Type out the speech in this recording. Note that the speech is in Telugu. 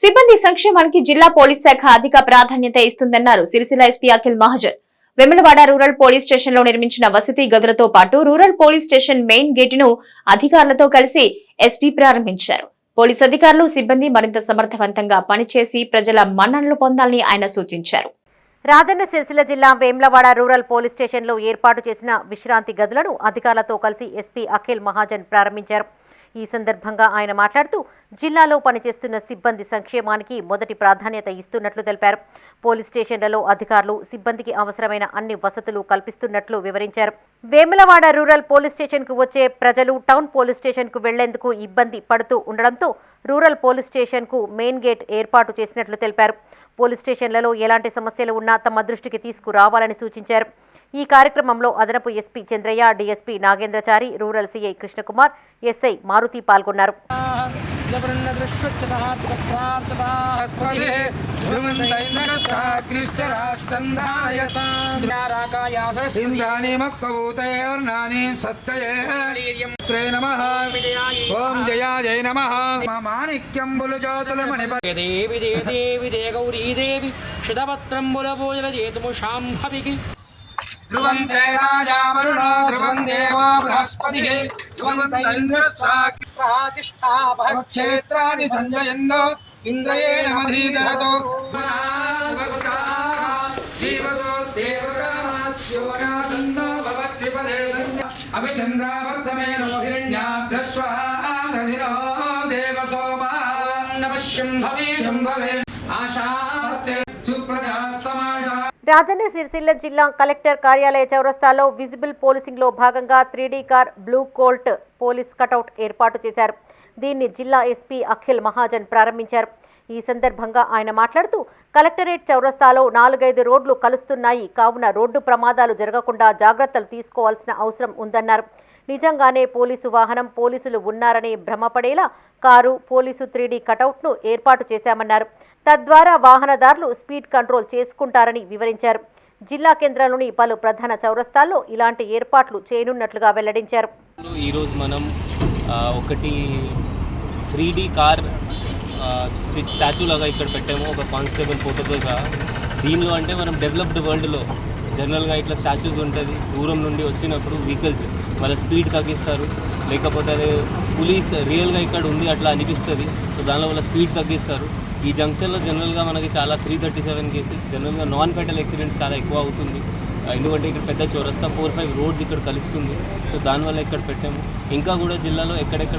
సిబ్బంది సంక్షేమానికి జిల్లా పోలీస్ శాఖ అధిక ప్రాధాన్యత ఇస్తుందన్నారు Sircilla SP Akhil Mahajan. Vemulawada rural police స్టేషన్లో నిర్మించిన వసతి గదులతో పాటు రూరల్ పోలీస్ స్టేషన్ మెయిన్ గేటును అధికారులతో కలిసి ఎస్పీ ప్రారంభించారు. పోలీస్ అధికారులు సిబ్బంది మరింత సమర్థవంతంగా పనిచేసి ప్రజల మన్ననలు పొందాలని ఆయన సూచించారు. రాజన్న సిరిసిల్ల జిల్లా వేమ్లవాడ రూరల్ పోలీస్ స్టేషన్లో ఏర్పాటు చేసిన విశ్రాంతి గదులను అధికారులతో కలిసి ఎస్పీ అఖిల్ మహాజన్ ప్రారంభించారు. ఈ సందర్భంగా ఆయన మాట్లాడుతూ జిల్లాలో పనిచేస్తున్న సిబ్బంది సంక్షేమానికి మొదటి ప్రాధాన్యత ఇస్తున్నట్లు తెలిపారు. పోలీస్ స్టేషన్లలో అధికారులు సిబ్బందికి అవసరమైన అన్ని వసతులు కల్పిస్తున్నట్లు వివరించారు. వేములవాడ రూరల్ పోలీస్ స్టేషన్కు వచ్చే ప్రజలు టౌన్ పోలీస్ స్టేషన్కు వెళ్ళేందుకు ఇబ్బంది పడుతూ ఉండడంతో రూరల్ పోలీస్ స్టేషన్కు మెయిన్ గేట్ ఏర్పాటు చేసినట్లు తెలిపారు. పోలీస్ స్టేషన్లలో ఎలాంటి సమస్యలు ఉన్నా తమ దృష్టికి తీసుకురావాలని సూచించారు. ఈ కార్యక్రమంలో అదనపు SP Chandraiah DSP Nagendrachari rural CI Krishna Kumar SI Maruthi పాల్గొన్నారు. ఇంద్రాణి ఓం జయా జయ నమ మాణిక్యంబులు జ్యోతులు మణిపతి దేవి దేవి దే గౌరీ దేవి క్షితపత్రంబుల పూజల చేతుము శాంభవికి ధ్రువంతే రాజా వరుణో ధ్రువం దేవో బృహస్పతి ధ్రువంత క్షేత్రాన్ని సంజయందో ఇంద్రయేణ మధీధరతో అభిచంద్రావర్ధమేనో హిరణ్యాభ్యశ్వాధిరో దేవ సోమా నవశంభవే శంభవే ఆశాస్తే సుప్రజాస్తమాజా రాజన్న సిరిసిల్ల జిల్లా కలెక్టర్ కార్యాలయ చౌరస్తాలో విజిబుల్ పోలీసింగ్లో భాగంగా three D car blue colt police cutout ఏర్పాటు చేశారు. దీన్ని జిల్లా ఎస్పీ అఖిల్ మహాజన్ ప్రారంభించారు. ఈ సందర్భంగా ఆయన మాట్లాడుతూ కలెక్టరేట్ చౌరస్తాలో నాలుగైదు రోడ్లు కలుస్తున్నాయి. కావున రోడ్డు ప్రమాదాలు జరగకుండా జాగ్రత్తలు తీసుకోవాల్సిన అవసరం ఉందన్నారు. నిజంగానే పోలీసు వాహనం పోలీసులు ఉన్నారని భ్రమపడేలా కారు పోలీసు త్రీడీ కటౌట్ను ఏర్పాటు చేశామన్నారు. తద్వారా వాహనదారులు స్పీడ్ కంట్రోల్ చేసుకుంటారని వివరించారు. జిల్లా కేంద్రంలోని పలు ప్రధాన చౌరస్తాల్లో ఇలాంటి ఏర్పాట్లు చేయనున్నట్లుగా వెల్లడించారు. ఈరోజు మనం ఒకటి త్రీ డీ కార్ స్టాచ్యూ లాగా ఇక్కడ పెట్టాము. ఒక కానిస్టేబుల్ ఫోటోతో దీనిలో అంటే మనం డెవలప్డ్ వరల్డ్లో జనరల్గా ఇట్లా స్టాచ్యూస్ ఉంటుంది. దూరం నుండి వచ్చినప్పుడు వెహికల్స్ వాళ్ళ స్పీడ్ తగ్గిస్తారు. లేకపోతే అదే పోలీస్ రియల్గా ఇక్కడ ఉంది అట్లా అనిపిస్తుంది. సో దానిలో వాళ్ళ స్పీడ్ తగ్గిస్తారు. ఈ జంక్షన్లో జనరల్గా మనకి చాలా త్రీ థర్టీ సెవెన్ కేసెస్ జనరల్గా నాన్ ఫెటల్ యాక్సిడెంట్స్ చాలా ఎక్కువ అవుతుంది. ఎందుకంటే ఇక్కడ పెద్ద చౌరస్తా ఫోర్ ఫైవ్ రోడ్స్ ఇక్కడ కలుస్తుంది. సో దానివల్ల ఇక్కడ పెట్టాము. ఇంకా కూడా జిల్లాలో ఎక్కడెక్కడ